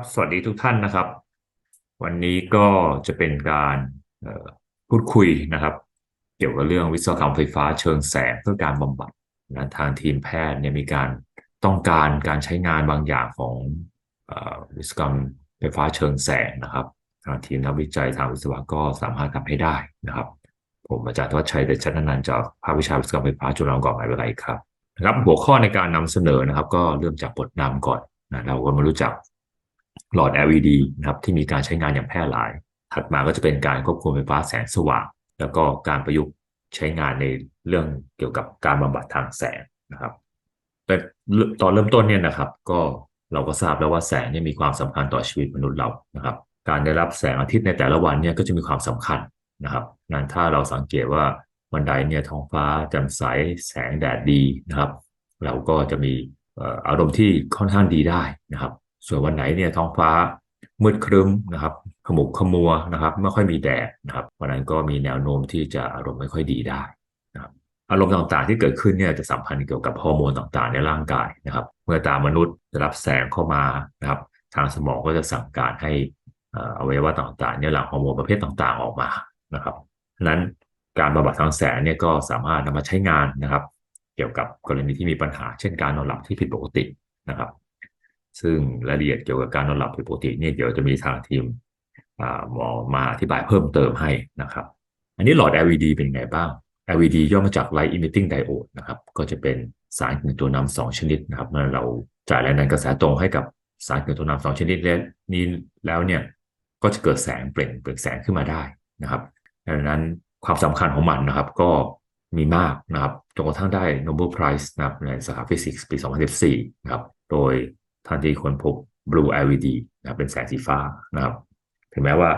ับสวัสดีทุกท่านนะครับ วันนี้ก็จะเป็นการพูดคุยนะครับ เกี่ยวกับเรื่องวิศวกรรมไฟฟ้าเชิงแสงเพื่อการบำบัดนะทางทีมแพทย์เนี่ยมีการต้องการการใช้งานบางอย่างของอวิศวกรรมไฟฟ้าเชิงแสงนะครับ ทางทีมนักวิจัยทางวิศวะก็สามารถทำให้ได้นะครับ ผมอาจารย์ทวัชชัยเดชชันนันจากภาควิชาวิศวกรรมไฟฟ้าจุฬาลงกรณ์มหาวิทยาลัยครับนะครับหัวข้อในการนำเสนอนะครับ ก็เริ่มจากบทนำก่อนนะเราก็มารู้จัก หลอด LED นะครับที่มีการใช้งานอย่างแพร่หลาย ถัดมาก็จะเป็นการควบคุมไฟฟ้าแสงสว่าง แล้วก็การประยุกต์ใช้งานในเรื่องเกี่ยวกับการบำบัดทางแสงนะครับแต่ตอนเริ่มต้นเนี่ยนะครับก็เราก็ทราบแล้วว่าแสงเนี่ยมีความสำคัญต่อชีวิตมนุษย์เรานะครับ การได้รับแสงอาทิตย์ในแต่ละวันเนี่ยก็จะมีความสำคัญนะครับนั้นถ้าเราสังเกตว่าวันใดเนี่ยท้องฟ้าแจ่มใสแสงแดดดีนะครับ เราก็จะมีอารมณ์ที่ค่อนข้างดีได้นะครับ ส่วนวันไหนเนี่ยท้องฟ้ามืดครึ้มนะครับ ขมุกขมัวนะครับ ไม่ค่อยมีแดดนะครับวันนั้นก็มีแนวโน้มที่จะอารมณ์ไม่ค่อยดีได้นะครับอารมณ์ต่างๆที่เกิดขึ้นเนี่ยจะสัมพันธ์เกี่ยวกับฮอร์โมนต่างๆในร่างกายนะครับ เมื่อตามนุษย์รับแสงเข้ามานะครับ ทางสมองก็จะสั่งการให้อวัยวะต่างๆเนี่ยหลั่งฮอร์โมนประเภทต่างๆออกมานะครับนั้นการบำบัดทางแสงเนี่ยก็สามารถนำมาใช้งานนะครับ เกี่ยวกับกรณีที่มีปัญหา เช่นการนอนหลับที่ผิดปกตินะครับ ซึ่งรายละเอียดเกี่ยวกับการนอนหลับผิดปกติเนี่ยเดี๋ยวจะมีทางทีมหมอมาอธิบายเพิ่มเติมให้นะครับ อันนี้หลอด LED เป็นไงบ้าง LED ย่อมาจาก Light Emitting Diode นะครับ ก็จะเป็นสารกึ่งตัวนำสองชนิดนะครับเมื่อเราจ่ายแรงดันกระแสตรงให้กับสารกึ่งตัวนำสองชนิดนี้แล้วเนี่ยก็จะเกิดแสงเปล่งเปล่งแสงขึ้นมาได้นะครับดังนั้นความสำคัญของมันนะครับก็มีมากนะครับจนกระทั่งได้ Nobel Prize นะครับในสาขาฟิสิกส์ปี 2014 นะครับ โดย ท่านที่ค้นพบ blue LED นะครับเป็นแสงสีฟ้านะครับ ถึงแม้ว่า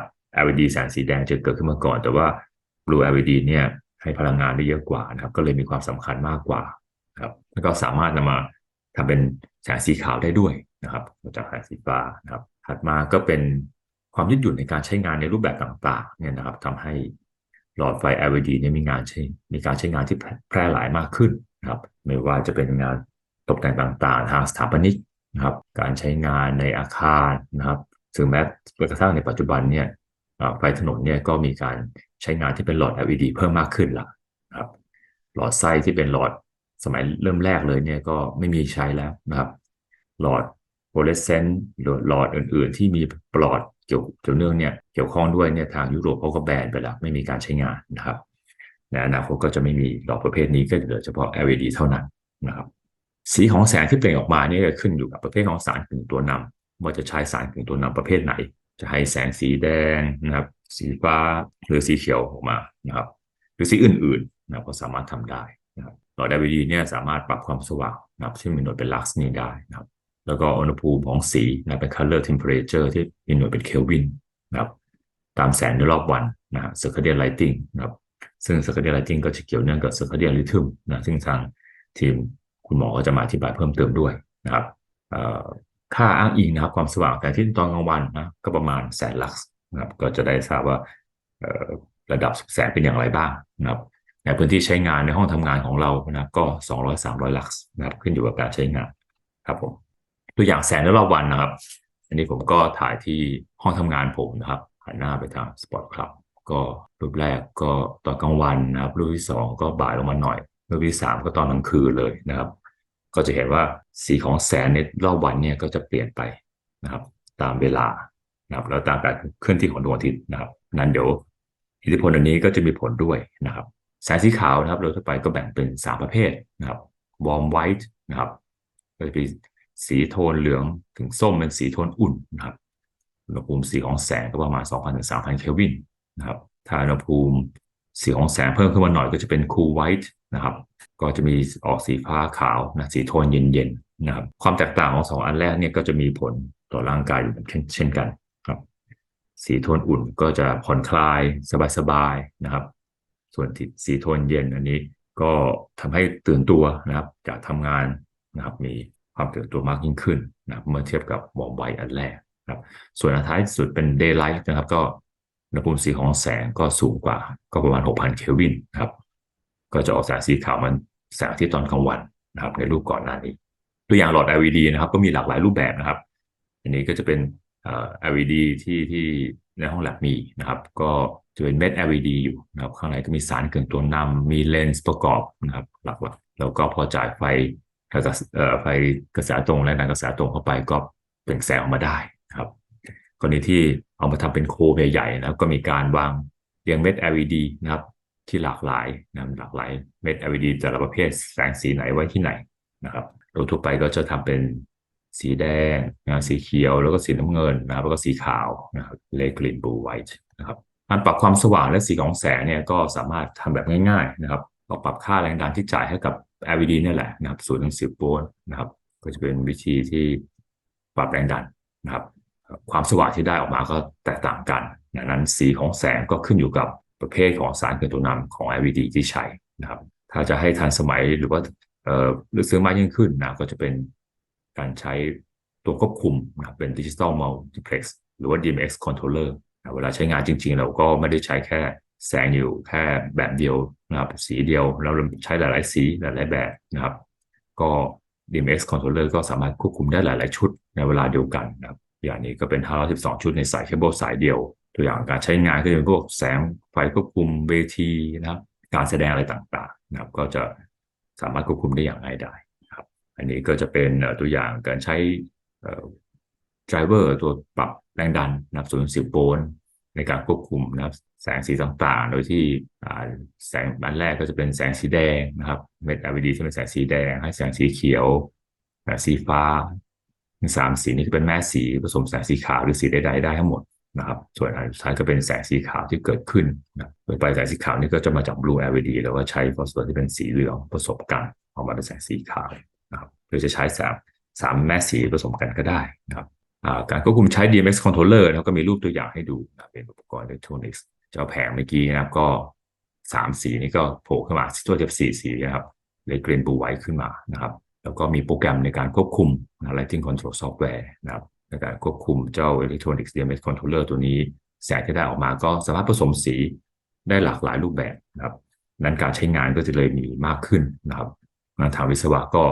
LED แสงสีแดงจะเกิดขึ้นมาก่อน แต่ว่า blue LED เนี่ยให้พลังงานได้เยอะกว่านะครับ ก็เลยมีความสำคัญมากกว่าครับแล้วก็สามารถนำมาทำเป็นแสงสีขาวได้ด้วยนะครับจากแสงสีฟ้านะครับ ถัดมาก็เป็นความยืดหยุ่นในการใช้งานในรูปแบบต่างๆเนี่ยนะครับทำให้หลอดไฟ LED เนี่ยมีงานใช้มีการใช้งานที่แพร่หลายมากขึ้นนะครับ ไม่ว่าจะเป็นงานตกแต่งต่างๆ ทางสถาปนิก นะครับ การใช้งานในอาคารนะครับถึงแม้กระทั่งในปัจจุบันเนี่ยไฟถนนเนี่ยก็มีการใช้งานที่เป็นหลอด LED เพิ่มมากขึ้นละนะครับ หลอดไส้ที่เป็นหลอดสมัยเริ่มแรกเลยเนี่ยก็ไม่มีใช้แล้วนะครับ หลอดโฟลเรสเซนต์หรือหลอดอื่น ๆ ที่มีปลอดเกี่ยวเกี่ยวเนื่องเนี่ยเกี่ยวข้องด้วยเนี่ยทางยุโรปเขาก็แบนไปแล้วไม่มีการใช้งานนะครับในอนาคตก็จะไม่มีหลอดประเภทนี้ก็เหลือเฉพาะ LED เท่านั้นนะครับ สีของแสงที่เปล่งออกมาเนี่จะขึ้นอยู่กับประเภทของสารกึ่งตัวนำว่าจะใช้สารกึ่งตัวนำประเภทไหน จะให้แสงสีแดงนะครับ สีฟ้าหรือสีเขียวออกมานะครับ หรือสีอื่นๆนะก็สามารถทำได้นะครับหลอด LED เนี่ยสามารถปรับความสว่างนะครับซึ่งมีหน่วยเป็นลักซ์นี่ได้นะครับ แล้วก็อุณหภูมิของสีนะเป็น color temperature ที่มีหน่วยเป็นเคลวินนะครับ ตามแสงในรอบวันนะฮะ circadian lighting นะครับ ซึ่ง circadian lighting ก็จะเกี่ยวเนื่องกับ circadian rhythm นะซึ่งทางทีม คุณหมอก็จะมาอธิบายเพิ่มเติมด้วยนะครับค่าอ้างอิงนะครับความสว่างแต่ที่ตอนกลางวันนะก็ประมาณแสนลักซ์นะครับก็จะได้ทราบว่าระดับแสงเป็นอย่างไรบ้างนะครับในพื้นที่ใช้งานในห้องทำงานของเรานะก็ 200 300 ลักซ์นะครับขึ้นอยู่กับการใช้งานครับผมตัวอย่างแสงในรอบวันนะครับ อันนี้ผมก็ถ่ายที่ห้องทำงานผมนะครับหันหน้าไปทางสปอร์ตคลับก็รูปแรกก็ตอนกลางวันนะครับ รูปที่ 2 ก็บ่ายลงมาหน่อย รูปที่ 3 ก็ตอนกลางคืนเลยนะครับ ก็จะเห็นว่าสีของแสงในรอบวันเนี่ยก็จะเปลี่ยนไปนะครับตามเวลานะครับแล้วตามการเคลื่อนที่ของดวงอาทิตย์นะครับ นั้นเดี๋ยวอิทธิพลอันนี้ก็จะมีผลด้วยนะครับแสงสีขาวนะครับโดยทั่วไปก็แบ่งเป็น 3 ประเภทนะครับ warm white นะครับก็จะเป็นสีโทนเหลืองถึงส้มเป็นสีโทนอุ่นนะครับอุณหภูมิสีของแสงก็ประมาณ 2,000ถึง3,000 เคลวินนะครับถ้าอุณหภูมิสีของแสงเพิ่มขึ้นมาหน่อยก็จะเป็น cool white นะครับ ก็จะมีออกสีฟ้าขาวนะสีโทนเย็นๆนะครับ ความแตกต่างของสองอันแรกเนี่ยก็จะมีผลต่อร่างกายอยู่เช่นเช่นกันครับ สีโทนอุ่นก็จะผ่อนคลายสบายๆนะครับ ส่วนสีโทนเย็นอันนี้ก็ทำให้ตื่นตัวนะครับจากทำงานนะครับ มีความตื่นตัวมากยิ่งขึ้นนะเมื่อเทียบกับวอมไวอันแรกครับ ส่วนอันท้ายสุดเป็น daylight นะครับ ก็อุณหภูมิสีของแสงก็สูงกว่าก็ประมาณ 6,000 เคลวินครับ ก็จะออกแสงสีขาวมันแสงที่ตอนกลางวันนะครับในรูปก่อนหน้านี้ ตัวอย่างหลอด LED นะครับ ก็มีหลากหลายรูปแบบนะครับ อันนี้ก็จะเป็น LED ที่ที่ในห้องแลบมีนะครับ ก็จะเป็นเม็ด LED อยู่นะครับข้างในก็มีสารเกลือนตัวนำมีเลนส์ประกอบนะครับหลักๆแล้วก็พอจ่ายไฟไฟกระแสตรงและนกระแสตรงเข้าไปก็เปล่งแสงออกมาได้นะครับกรณีที่เอามาทำเป็นโคมใหญ่ๆนะครับก็มีการวางเรียงเม็ด LED นะครับ ที่หลากหลายนะหลากหลายเม็ด LED แต่ละประเภทแสงสีไหนไว้ที่ไหนนะครับโดยทั่วไปก็จะทำเป็นสีแดงนะสีเขียวแล้วก็สีน้ำเงินนะครับแล้วก็สีขาวนะครับเลกรีนบลูไวท์นะครับการปรับความสว่างและสีของแสงเนี่ยก็สามารถทำแบบง่ายๆนะครับเราปรับค่าแรงดันที่จ่ายให้กับ LED นี่แหละนะครับศูนย์ถึงสิบโวลต์นะครับก็จะเป็นวิธีที่ปรับแรงดันนะครับ ความสว่างที่ได้ออกมาก็แตกต่างกันดังนั้นสีของแสงก็ขึ้นอยู่กับ ประเภทของสารเกิดตัวนำของ LED ที่ใช้นะครับ ถ้าจะให้ทันสมัยหรือว่าเอ่อลึกซึ้งมากยิ่งขึ้นนะก็จะเป็นการใช้ตัวควบคุมนะเป็นดิจิตอลมัลติเพล็กซ์หรือว่า DMX controller นะเวลาใช้งานจริง ๆ เราก็ไม่ได้ใช้แค่แสงอยู่แค่แบบเดียวนะครับสีเดียวแล้วใช้หลาย ๆ สีหลาย ๆ แบบนะครับ ก็ DMX controller ก็สามารถควบคุมได้หลาย ๆ ชุดในเวลาเดียวกันนะครับอย่างนี้ก็เป็น 512 ชุดในสายเคเบิลสายเดียว ตัวอย่างการใช้งานก็จะเป็นพวกแสงไฟควบคุมเวทีนะครับ การแสดงอะไรต่างๆนะครับ ก็จะสามารถควบคุมได้อย่างง่ายดายครับ อันนี้ก็จะเป็นตัวอย่างการใช้ driver ตัวปรับแรงดันนะครับศูนย์สิบโวลต์ในการควบคุมนะครับ แสงสีต่างๆ โดยที่แสงบันแรกก็จะเป็นแสงสีแดงนะครับ เม็ด LED ที่เป็นแสงสีแดง ให้แสงสีเขียว สีฟ้าสามสีนี้ก็เป็นแม่สีผสมแสงสีขาวหรือสีใดๆได้ทั้งหมด นะครับ ส่วนอันสุดท้ายก็เป็นแสงสีขาวที่เกิดขึ้นนะโดยไปแสงสีขาวนี่ก็จะมาจาก blue LED แล้วก็ใช้ส่วนที่เป็นสีเหลืองผสมกันออกมาเป็นแสงสีขาวนะครับหรือจะใช้สามสามแม่สีผสมกันก็ได้นะครับการควบคุมใช้ DMX controller แล้วก็มีรูปตัวอย่างให้ดูนะเป็นอุปกรณ์อิเล็กทรอนิกส์เจ้าแผงเมื่อกี้นะครับก็สามสีนี้ก็โผล่ขึ้นมาตัวเทียบสี่สีนะครับเลยเกรนบูไว้ขึ้นมานะครับ แล้วก็มีโปรแกรมในการควบคุมนะ Lighting Control Software นะครับ ในการควบคุมเจ้า Electronics DMX Controller ตัวนี้ แสงที่ได้ออกมาก็สามารถผสมสีได้หลากหลายรูปแบบนะครับนั้นการใช้งานก็จะเลยมีมากขึ้นนะครับทางวิศวะก็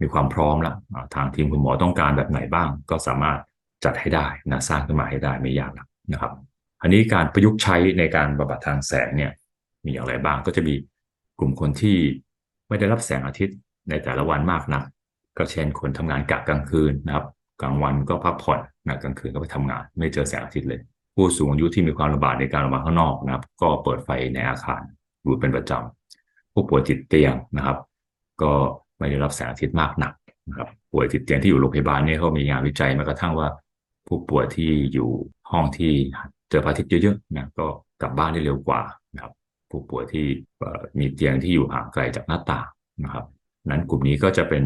มีความพร้อมแล้วทางทีมคุณหมอต้องการแบบไหนบ้าง ก็สามารถจัดให้ได้นะสร้างขึ้นมาให้ได้ไม่ยากนะครับ อันนี้การประยุกต์ใช้ในการบำบัดทางแสงเนี่ยมีอย่างไรบ้างก็จะมีกลุ่มคนที่ไม่ได้รับแสงอาทิตย์ในแต่ละวันมากนักก็เช่นคนทำงานกะกลางคืนนะครับ กลางวันก็พักผ่อนนะกลางคืนก็ไปทำงาน ไม่เจอแสงอาทิตย์เลย ผู้สูงอายุที่มีความลำบากในการออกมาข้างนอกนะครับ ก็เปิดไฟในอาคารอยู่เป็นประจำผู้ป่วยติดเตียงนะครับ ก็ไม่ได้รับแสงอาทิตย์มากหนักนะครับป่วยติดเตียงที่อยู่โรงพยาบาลนี่เขามีงานวิจัยมากระทั่งว่า ผู้ป่วยที่อยู่ห้องที่เจอพระอาทิตย์เยอะๆนะก็กลับบ้านได้เร็วกว่านะครับ ผู้ป่วยที่มีเตียงที่อยู่ห่างไกลจากหน้าต่างนะครับ นั้นกลุ่มนี้ก็จะเป็น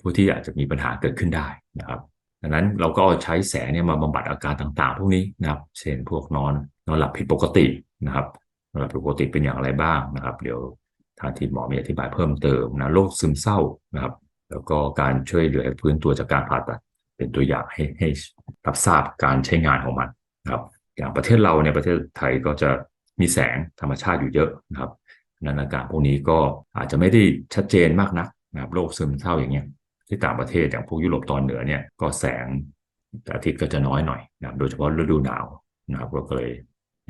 ผู้ที่อาจจะมีปัญหาเกิดขึ้นได้นะครับ ดังนั้นเราก็ใช้แสงเนี่ยมาบำบัดอาการต่างๆ พวกนี้นะครับ เช่นพวกนอนนอนหลับผิดปกตินะครับนอนหลับผิดปกติเป็นอย่างไรบ้างนะครับ เดี๋ยวทางทีมหมอมีอธิบายเพิ่มเติมนะโรคซึมเศร้านะครับ แล้วก็การช่วยเหลือฟื้นตัวจากการผ่าตัดเป็นตัวอย่างให้ให้รับทราบการใช้งานของมันนะครับ อย่างประเทศเราในประเทศไทยก็จะมีแสงธรรมชาติอยู่เยอะนะครับนันอาการพวกนี้ก็อาจจะไม่ได้ชัดเจนมากนัก นะครับโรคซึมเศร้าอย่างเงี้ยที่ต่างประเทศอย่างพวกยุโรปตอนเหนือเนี่ยก็แสงอาทิตย์ก็จะน้อยหน่อยนะครับโดยเฉพาะฤดูหนาวนะครับก็เลย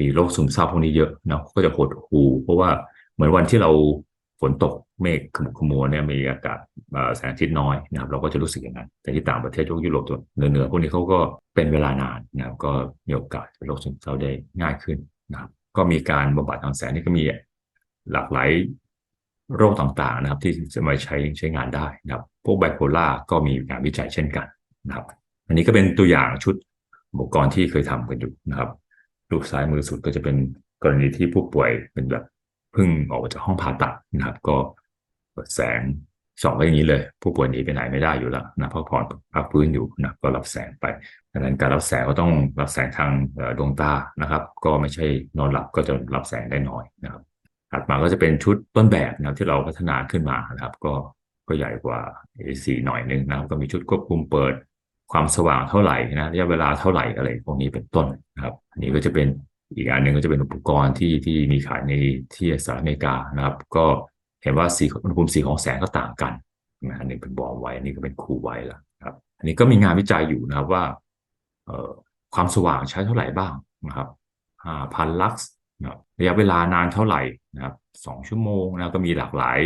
มีโรคซึมเศร้าพวกนี้เยอะนะก็จะหดหูเพราะว่าเหมือนวันที่เราฝนตกเมฆขมุกขมัวเนี่ยมีอากาศแสงอาทิตย์น้อยนะครับเราก็จะรู้สึกอย่างนั้น แต่ที่ต่างประเทศพวกยุโรปตัวเหนือๆพวกนี้เขาก็เป็นเวลานานนะครับก็มีโอกาสเป็นโรคซึมเศร้าได้ง่ายขึ้นนะครับก็มีการบำบัดทางแสงนี่ก็มีหลากหลาย โรคต่างๆนะครับ ที่จะมาใช้ใช้งานได้นะครับ พวกไบโพล่าก็มีการวิจัยเช่นกันนะครับ อันนี้ก็เป็นตัวอย่างชุดอุปกรณ์ที่เคยทำกันอยู่นะครับรูปซ้ายมือสุดก็จะเป็นกรณีที่ผู้ป่วยเป็นแบบเพิ่งออกจากห้องผ่าตัดนะครับ ก็เปิดแสงสองไปอย่างนี้เลย ผู้ป่วยหนีไปไหนไม่ได้อยู่แล้วนะพักผ่อนพักฟื้นอยู่นะก็รับแสงไปดังนั้นการรับแสงก็ต้องรับแสงทางดวงตานะครับ ก็ไม่ใช่นอนหลับก็จะรับแสงได้น้อยนะครับ ถัดมาก็จะเป็นชุดต้นแบบนะที่เราพัฒนาขึ้นมานะครับ ก็ก็ใหญ่กว่า A4 หน่อยนึงนะครับ ก็มีชุดควบคุมเปิดความสว่างเท่าไหร่นะระยะเวลาเท่าไหร่อะไรพวกนี้เป็นต้นนะครับ อันนี้ก็จะเป็นอีกอันหนึ่งก็จะเป็นอุปกรณ์ที่ที่มีขายในที่สหรัฐอเมริกานะครับ ก็เห็นว่าสีอุณหภูมิสีของแสงก็ต่างกันนะอันนี้เป็นบอมไว้อันนี้ก็เป็นคูไว้ละครับ อันนี้ก็มีงานวิจัยอยู่นะครับว่าความสว่างใช้เท่าไหร่บ้างนะครับพันลัก ซ์ระยะเวลานานเท่าไหร่นะครับสองชั่วโมงนะก็มีหลากหลาย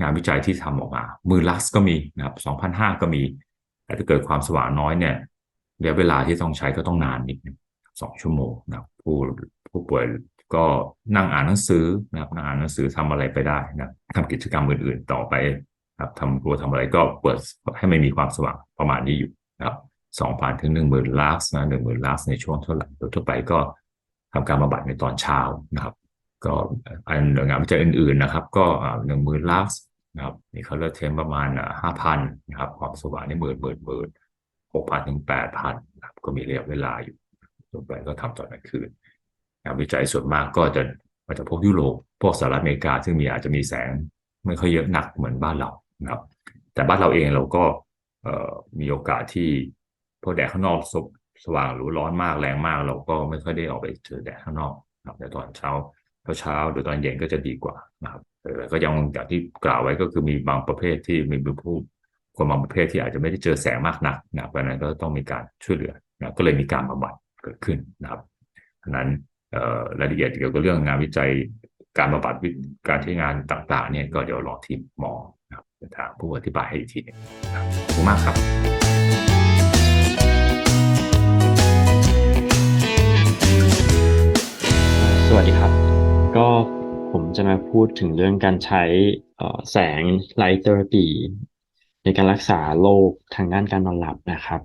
งานวิจัยที่ทำออกมามือลักก็มีนะครับสองพันห้าก็มี แต่ถ้าเกิดความสว่างน้อยเนี่ยระยะเวลาที่ต้องใช้ก็ต้องนานนิดนึงสองชั่วโมงนะผู้ผู้ป่วยก็นั่งอ่านหนังสือนะครับนั่งอ่านหนังสือทำอะไรไปได้นะทำกิจกรรมอื่นๆต่อไปครับทำตัวทำอะไรก็เปิดให้ไม่มีความสว่างประมาณนี้อยู่นะครับสองพันถึงหนึ่งหมื่นลักนะหนึ่งหมื่นลักในช่วงเท่าไหร่โดยทั่วไปก็ ทำการบำบัดในตอนเช้านะครับ ก็อันงานวิจัยอื่น ๆนะครับ ก็หนึ่งหมื่นลักซ์นะครับนี่เขาเลือกเทมประมาณห้าพันนะครับ ความสว่างนี่หมื่นหมื่นหมื่นหกพันถึงแปดพันครับก็มีระยะเวลาอยู่ทั่วไปก็ทำตอนกลางคืนงานวิจัยส่วนมากก็จะมาจากพวกยุโรปพวกสหรัฐอเมริกา ซึ่งมีอาจจะมีแสงไม่ค่อยเยอะหนักเหมือนบ้านเรานะครับ แต่บ้านเราเองเราก็มีโอกาสที่พวกแดดข้างนอก สว่างหรือร้อนมากแรงมาก เราก็ไม่ค่อยได้ออกไปเจอแดดข้างนอกนะครับแต่ตอนเช้าเช้าหรือตอนเย็นก็จะดีกว่านะครับแต่ก็ยังอย่างที่กล่าวไว้ก็คือมีบางประเภทที่มีผู้คนบางประเภทที่อาจจะไม่ได้เจอแสงมากนักนะเพราะนั้นก็ต้องมีการช่วยเหลือนะก็เลยมีการบำบัดเกิดขึ้นนะครับเพราะนั้นรายละเอียดเกี่ยวกับเรื่องงานวิจัยการบำบัดการใช้งานต่างๆเนี่ยก็เดี๋ยวรอทีมหมอนะครับทางผู้อธิบายให้อีกทีนึงขอบคุณมากครับ วัสดีครับ ก็ผมจะมาพูดถึงเรื่องการใช้แสงไลท์เทอราปีในการรักษาโรคทางด้านการนอนหลับนะครับ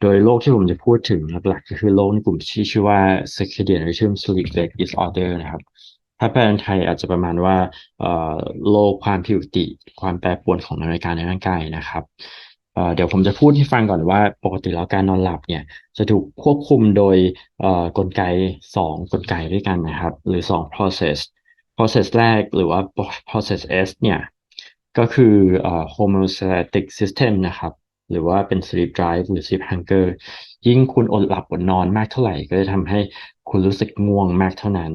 โดยโรคที่ผมจะพูดถึงหลักๆ ก็คือโรคในกลุ่มที่ชื่อว่า circadian rhythm sleep wake disorder นะครับ ถ้าแปลเป็นไทยอาจจะประมาณว่าโรคความผิดปกติ ความแปรปรวนของนาฬิกาในร่างกายนะครับ เดี๋ยวผมจะพูดให้ฟังก่อนว่าปกติแล้วการนอนหลับเนี่ยจะถูกควบคุมโดยกลไก 2 กลไกด้วยกันนะครับ หรือ 2 process process แรกหรือว่า process S เนี่ยก็คือ homeostatic system นะครับ หรือว่าเป็น sleep drive หรือ sleep hunger ยิ่งคุณอดหลับอดนอนมากเท่าไหร่ ก็จะทำให้คุณรู้สึกง่วงมากเท่านั้น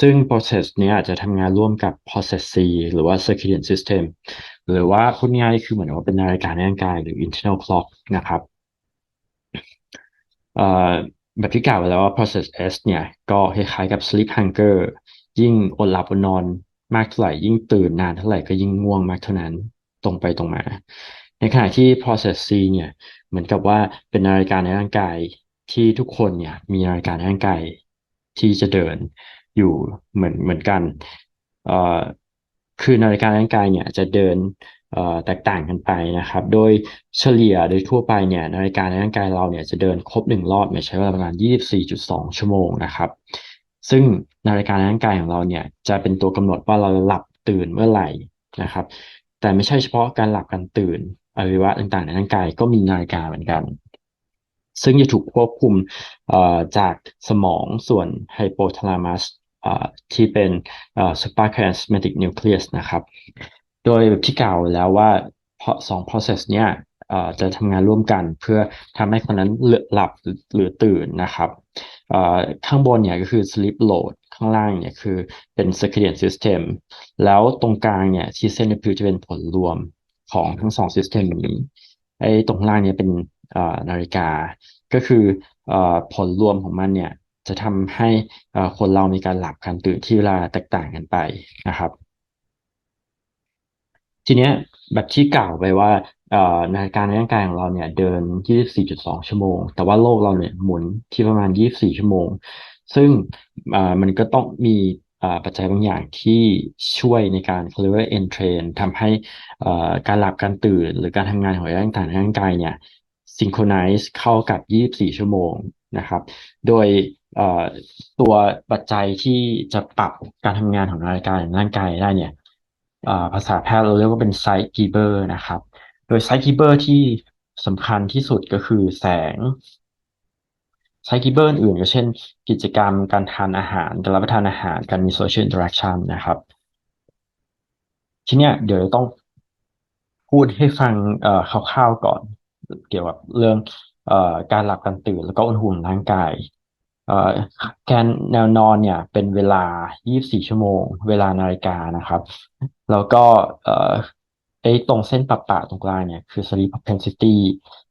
ซึ่ง process นี้จะทำงานร่วมกับ process C หรือว่า circadian system หรือว่าพูดง่ายคือเหมือนว่าเป็นนาฬิกาในร่างกายหรือ internal clock นะครับแบบที่กล่าวไปแล้วว่า process S เนี่ย ก็คล้ายๆกับ sleep hunger ยิ่งอดหลับอดนอนมากเท่าไหร่ ยิ่งตื่นนานเท่าไหร่ก็ยิ่งง่วงมากเท่านั้นตรงไปตรงมา ในขณะที่ process C เนี่ย เหมือนกับว่าเป็นนาฬิกาในร่างกายที่ทุกคนเนี่ยมีนาฬิกาในร่างกายที่จะเดินอยู่เหมือนเหมือนกัน คือนาฬิการ่างกายเนี่ยจะเดินแตกต่างกันไปนะครับ โดยเฉลี่ยโดยทั่วไปเนี่ยนาฬิกาในร่างกายเราเนี่ยจะเดินครบหนึ่งรอบเนี่ยใช้เวลาประมาณ 24.2 ชั่วโมงนะครับ ซึ่งนาฬิกาในร่างกายของเราเนี่ยจะเป็นตัวกำหนดว่าเราหลับตื่นเมื่อไหร่นะครับ แต่ไม่ใช่เฉพาะการหลับการตื่นอวัยวะต่างๆ ในร่างกายก็มีนาฬิกาเหมือนกัน ซึ่งจะถูกควบคุมจากสมองส่วนไฮโปทาลามัส ที่เป็น suprachiasmatic nucleus นะครับ โดยแบบที่กล่าวแล้วว่าสอง process เนี้ยจะทำงานร่วมกันเพื่อทำให้คนนั้นหลับหรือตื่นนะครับข้างบนเนี่ยก็คือ sleep load ข้างล่างเนี่ยคือเป็น circadian system แล้วตรงกลางเนี่ยที่เส้นในผิวจะเป็นผลรวมของทั้งสอง system นี้ไอ้ตรงล่างเนี่ยเป็นนาฬิกา ก็คือผลรวมของมันเนี่ย จะทำให้คนเรามีการหลับการตื่นที่เวลาแตกต่างกันไปนะครับ ทีนี้แบบที่กล่าวไปว่านาฬิกาในร่างกายของเราเนี่ยเดิน 24.2 ชั่วโมง แต่ว่าโลกเราเนี่ยหมุนที่ประมาณ 24 ชั่วโมง ซึ่งมันก็ต้องมีปัจจัยบางอย่างที่ช่วยในการเขาเรียกว่า entrain ทำให้การหลับการตื่น หรือการทำงานของร่างกายร่างกายเนี่ย synchronize เข้ากับ 24 ชั่วโมงนะครับ โดย ตัวปัจจัยที่จะปรับการทำงานของนาฬิกาในร่างกายได้เนี่ยภาษาแพทย์เราเรียกว่าเป็นไซค์กีเบอร์นะครับ โดยไซค์กีเบอร์ที่สำคัญที่สุดก็คือแสงไซค์กีเบอร์อื่นก็เช่น กิจกรรมการทานอาหาร การรับประทานอาหาร การมีโซเชียลอินเตอร์แอคชั่นนะครับ ทีเนี้ยเดี๋ยวต้องพูดให้ฟังคร่าวๆก่อน เกี่ยวกับเรื่องการหลับการตื่นแล้วก็อุณหภูมิร่างกาย แกนแนวนอนเนี่ยเป็นเวลา 24 ชั่วโมง เวลานาฬิกานะครับ แล้วก็ไอ้ตรงเส้นปะปะตรงกลางเนี่ยคือ sleep propensity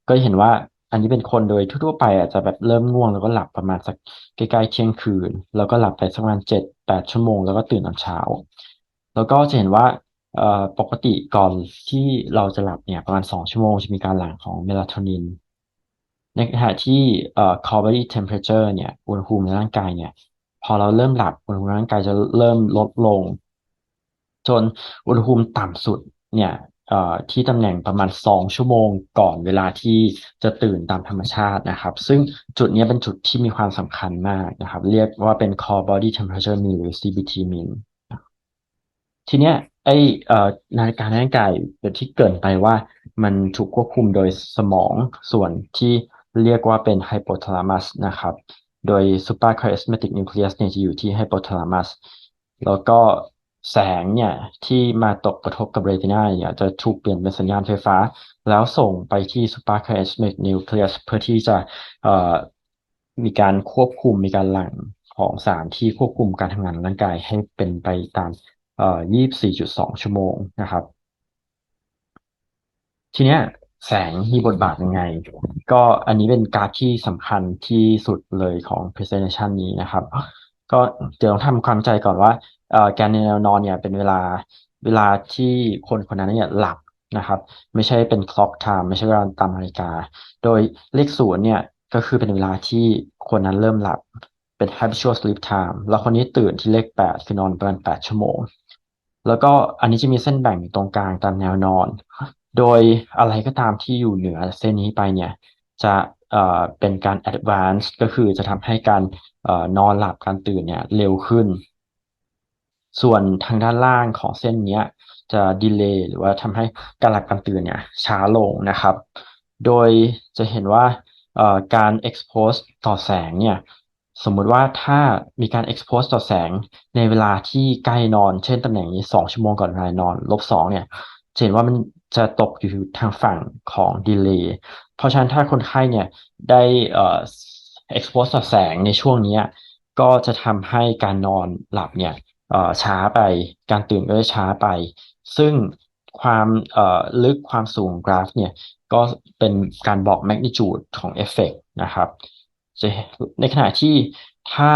ก็เห็นว่าอันนี้เป็นคนโดยทั่วๆไปอาจจะแบบเริ่มง่วงแล้วก็หลับประมาณสักใกล้ๆเที่ยงคืน แล้วก็หลับไปสักประมาณเจ็ดแปดชั่วโมงแล้วก็ตื่นตอนเช้า แล้วก็จะเห็นว่าปกติก่อนที่เราจะหลับเนี่ยประมาณสองชั่วโมงจะมีการหลั่งของเมลาโทนิน ในขณะที่เอ่อ core body temperature เนี่ยอุณหภูมิในร่างกายเนี่ย พอเราเริ่มหลับอุณหภูมิในร่างกายจะเริ่มลดลง จนอุณหภูมิต่ำสุดเนี่ยเอ่อที่ตำแหน่งประมาณสองชั่วโมงก่อนเวลาที่จะตื่นตามธรรมชาตินะครับ ซึ่งจุดนี้เป็นจุดที่มีความสำคัญมากนะครับ เรียกว่าเป็น core body temperature mean หรือ CBT mean ทีเนี้ยไอเอ่อนาฬิกาในร่างกายแบบที่เกินไปว่ามันถูกควบคุมโดยสมองส่วนที่ เรียกว่าเป็นไฮโปทาลามัสนะครับ โดย suprachiasmatic nucleus เนี่ยจะอยู่ที่ไฮโปทาลามัสแล้วก็แสงเนี่ยที่มาตกกระทบกับเรตินาเนี่ยจะถูกเปลี่ยนเป็นสัญญาณไฟฟ้า แล้วส่งไปที่ suprachiasmatic nucleus เพื่อที่จะมีการควบคุมมีการหลั่งของสารที่ควบคุมการทำงานร่างกายให้เป็นไปตามเอ่อยี่สิบสี่จุดสองชั่วโมงนะครับ ทีเนี้ย แสงมีบทบาทยังไง ก็อันนี้เป็นการที่สำคัญที่สุดเลยของ presentation นี้นะครับ ก็เดี๋ยวต้องทำความใจก่อนว่าการในแนวนอนเนี่ยเป็นเวลาเวลาที่คนคนนั้นเนี่ยหลับนะครับ ไม่ใช่เป็น clock time ไม่ใช่เวลาตามนาฬิกา โดยเลขศูนย์เนี่ยก็คือเป็นเวลาที่คนนั้นเริ่มหลับเป็น habitual sleep time แล้วคนนี้ตื่นที่เลขแปดคือนอนประมาณแปดชั่วโมง แล้วก็อันนี้จะมีเส้นแบ่งอยู่ตรงกลางตามแนวนอน โดยอะไรก็ตามที่อยู่เหนือเส้นนี้ไปเนี่ยจะเป็นการ advance ก็คือจะทำให้การอนอนหลับการตื่นเนี่ยเร็วขึ้น ส่วนทางด้านล่างของเส้นนี้จะดีเลย์หรือว่าทำให้การหลับการตื่นเนี่ยช้าลงนะครับ โดยจะเห็นว่าเอ่อการ expose ต่อแสงเนี่ยสมมุติว่าถ้ามีการ expose ต่อแสงในเวลาที่ใกล้นอน เช่นตำแหน่งนี้สองชั่วโมงก่อนเวลานอนลบสองเนี่ยจะเห็นว่ามัน จะตกอยู่ทางฝั่งของ delay เพราะฉะนั้นถ้าคนไข้เนี่ยได้เอ่อ expose ต่อแสงในช่วงนี้ก็จะทำให้การนอนหลับเนี่ยเอ่อช้าไปการตื่นก็จะช้าไป ซึ่งความเอ่อลึกความสูงกราฟเนี่ยก็เป็นการบอก magnitude ของเอฟเฟกนะครับ ในขณะที่ถ้า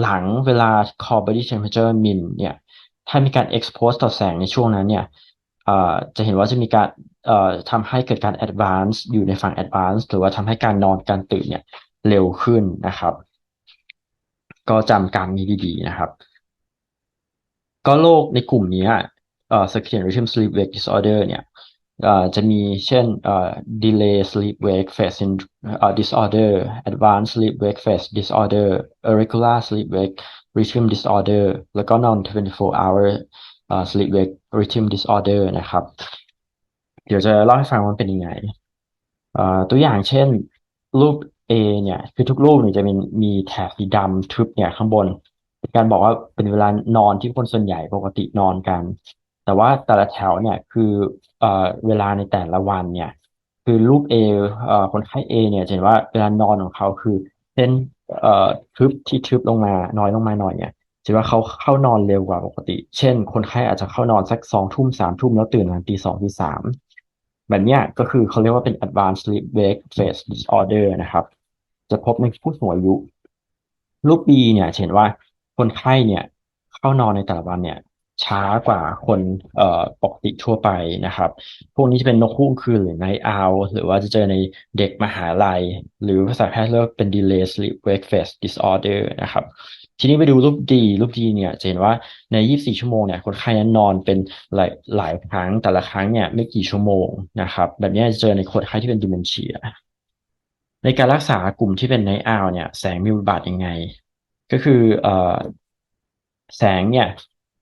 หลังเวลา core body temperature min เนี่ยถ้ามีการ expose ต่อแสงในช่วงนั้นเนี่ย จะเห็นว่าจะมีการเอ่อทำให้เกิดการ advance อยู่ในฝั่ง advance หรือว่าทำให้การนอนการตื่นเนี่ยเร็วขึ้นนะครับ ก็จำการนี้ดีๆนะครับ ก็โรคในกลุ่มนี้เอ่อ circadian rhythm sleep wake disorder เนี่ยจะมีเช่น delay sleep wake phase in เอ่อ disorder advanced sleep wake phase disorder irregular sleep wake rhythm disorder แล้วก็ non 24 hour sleep wake rhythm disorder นะครับ เดี๋ยวจะเล่าให้ฟังว่ามันเป็นยังไงอ่อตัวอย่างเช่นรูป A เนี่ยคือทุกรูปเนี่ยจะมีมีแถบสีดำทึบเนี่ยข้างบนเป็นการบอกว่าเป็นเวลานอนที่คนส่วนใหญ่ปกตินอนกัน แต่ว่าแต่ละแถวเนี่ยคือเอ่อเวลาในแต่ละวันเนี่ย คือรูป A เอ่อคนไข้ A เนี่ยจะเห็นว่าเวลานอนของเขาคือเส้นเอ่อทึบที่ทึบลงมาน้อยลงมาหน่อยเนี่ย จะว่าเขาเข้านอนเร็วกว่าปกติ เช่น คนไข้อาจจะเข้านอนสักสองทุ่มสามทุ่มแล้วตื่นประมาณตีสองตีสามแบบเนี้ยก็คือเขาเรียกว่าเป็น advanced sleep wake phase disorder นะครับ จะพบในผู้สูงอายุ รูป B เนี่ยเห็นว่าคนไข้เนี่ยเข้านอนในแต่ละวันเนี่ยช้ากว่าคนเอ่อปกติทั่วไปนะครับ พวกนี้จะเป็นนกฮูกคืนหรือไนอาวหรือว่าจะเจอในเด็กมหาลัย หรือภาษาแพทย์เรียกเป็น delay sleep wake phase disorder นะครับ ทีนี้ไปดูรูปดีรูปดีเนี่ยจะเห็นว่าใน 24 ชั่วโมงเนี่ยคนไข้นั้นนอนเป็นหลายหลายครั้งแต่ละครั้งเนี่ยไม่กี่ชั่วโมงนะครับแบบนี้จะเจอในคนไข้ที่เป็น dementia ในการรักษากลุ่มที่เป็นไนอาวเนี่ยแสงมีบทบาทยังไง ก็คือเอ่อแสงเนี่ย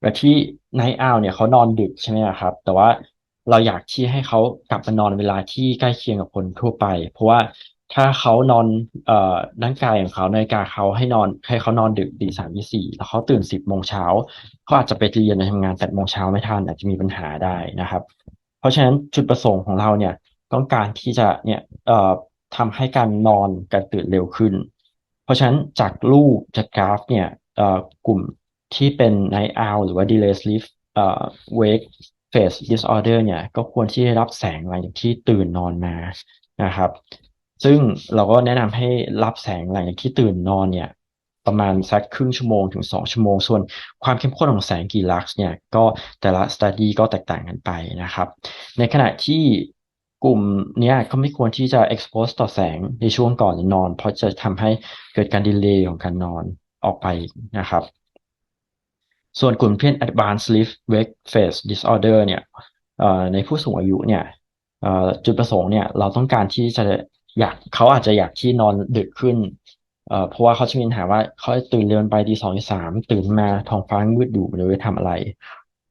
แบบที่ไนอาวเนี่ยเขานอนดึกใช่ไหมครับ แต่ว่าเราอยากที่ให้เขากลับมานอนเวลาที่ใกล้เคียงกับคนทั่วไป เพราะว่า ถ้าเขานอนเอ่อร่างกายของเขานาฬิกาเขาให้นอนให้เขานอนดึกตีสามตีสี่แล้วเขาตื่นสิบโมงเช้าเขาอาจจะไปเรียนไปทำงานแปดโมงเช้าไม่ทันอาจจะมีปัญหาได้นะครับ เพราะฉะนั้นจุดประสงค์ของเราเนี่ยต้องการที่จะเนี่ยเอ่อทำให้การนอนการตื่นเร็วขึ้น เพราะฉะนั้นจากรูปจากกราฟเนี่ยเอ่อกลุ่มที่เป็น night owl หรือว่า delay sleep เอ่อ wake phase disorder เนี่ยก็ควรที่จะรับแสงหลังจากที่ตื่นนอนมานะครับ ซึ่งเราก็แนะนำให้รับแสงหลังจากที่ตื่นนอนเนี่ยประมาณสักครึ่งชั่วโมงถึงสองชั่วโมง ส่วนความเข้มข้นของแสงกี่ลักซ์เนี่ยก็แต่ละ study ก็แตกต่างกันไปนะครับ ในขณะที่กลุ่มเนี้ยก็ไม่ควรที่จะ expose ต่อแสงในช่วงก่อนนอน เพราะจะทำให้เกิดการดีเลย์ของการนอนออกไปนะครับ ส่วนกลุ่มเพื่อน advanced sleep wake phase disorder เนี่ยในผู้สูงอายุเนี่ยจุดประสงค์เนี่ยเราต้องการที่จะ อยากเขาอาจจะอยากที่นอนดึกขึ้นเพราะว่าเขาจะมีปัญหาว่าเขาตื่นเร็วไปตีสองตีสามตื่นมาท้องฟ้ามืดอยู่ไม่รู้จะทำอะไร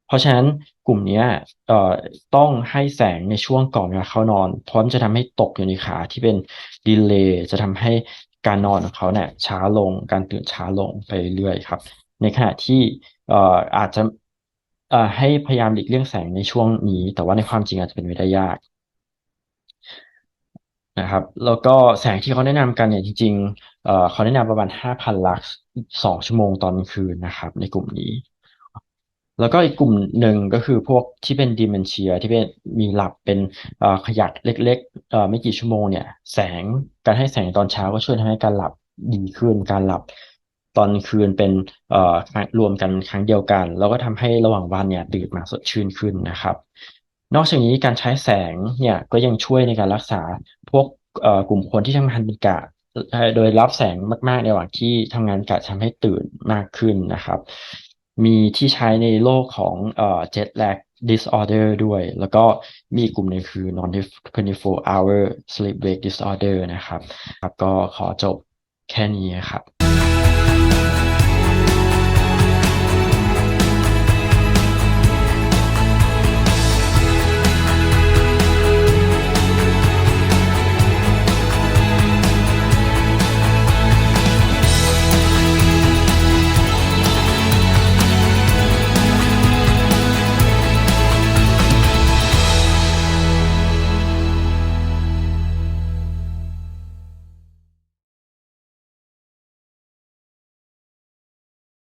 เพราะฉะนั้นกลุ่มนี้ต้องให้แสงในช่วงก่อนเวลาเขานอนเพราะมันจะทำให้ตกอยู่ในขาที่เป็นดีเลย์จะทำให้การนอนของเขาเนี่ยช้าลงการตื่นช้าลงไปเรื่อยครับ ในขณะที่อาจจะให้พยายามหลีกเลี่ยงแสงในช่วงนี้ แต่ว่าในความจริงอาจจะเป็นไปได้ยาก นะครับ แล้วก็แสงที่เขาแนะนำกันเนี่ยจริงๆเขาแนะนำประมาณ 5,000 ลักซ์สองชั่วโมงตอนคืนนะครับ ในกลุ่มนี้ แล้วก็อีกกลุ่มหนึ่งก็คือพวกที่เป็นดิเมนเชียที่เป็นมีหลับเป็นขยักเล็กๆไม่กี่ชั่วโมงเนี่ย แสงการให้แสงตอนเช้าก็ช่วยทำให้การหลับดีขึ้นการหลับตอนคืนเป็นรวมกันครั้งเดียวกัน แล้วก็ทำให้ระหว่างวันเนี่ยตื่นมาสดชื่นขึ้นนะครับ นอกจากนี้การใช้แสงเนี่ยก็ยังช่วยในการรักษาพวกกลุ่มคนที่ทำงานเป็นกะโดยรับแสงมาก ๆ ในระหว่างที่ทำงานกะทำให้ตื่นมากขึ้นนะครับ มีที่ใช้ในโลกของเอ่อ jet lag disorder ด้วย แล้วก็มีกลุ่มหนึ่งคือ non 24 hour sleep wake disorder นะครับก็ขอจบแค่นี้ครับ